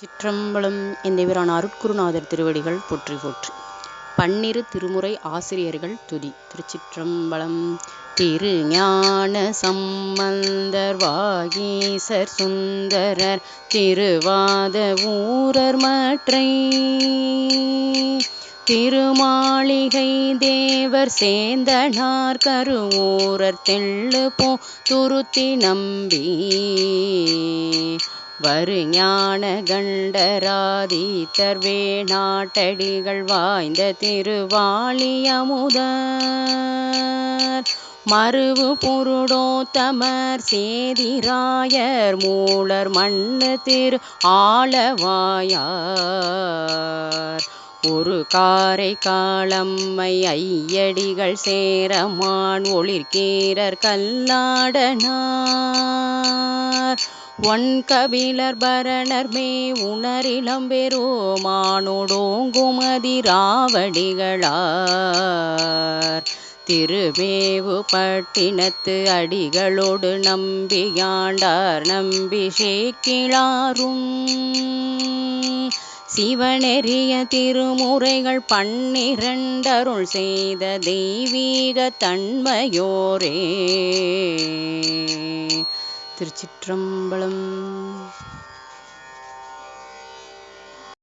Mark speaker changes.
Speaker 1: சிற்றம்பலம் எந்தவிரான் அருட்குருநாதர் திருவடிகள் போற்றி போற்றி. பன்னிரு திருமுறை ஆசிரியர்கள் துதி. திருச்சிற்றம்பலம் திருஞான சம்பந்தர் வாகீசர் சுந்தரர் திருவாத ஊரர் மற்றை. திருமாளிகை தேவர் சேந்தனார் கருவூரர் தெள்ளு போ துருத்தி நம்பி. வருஞான வே வேணாட்டடிகள் வாய்ந்த திருவாளியமுதர். மருவு பொருடோத்தமர் சேதிராயர் மூலர் மண்ணு திரு ஆளவாயார். ஒரு காரை காலம்மை ஐயடிகள் சேரமான் ஒளிர்கீரர் கல்லாடனார். ஒன் கபிலர் பரணர் மே உணரிளம் பெருமானோடோங்குமதி ராவடிகளார். திருமேவு பட்டினத்து அடிகளோடு நம்பியாண்டார் நம்பி சேக்கிழாரும் சிவனெறிய திருமுறைகள் பன்னிரண்டருள் செய்த தெய்வீக தன்மையோரே. திருச்சிற்றம்பலம்.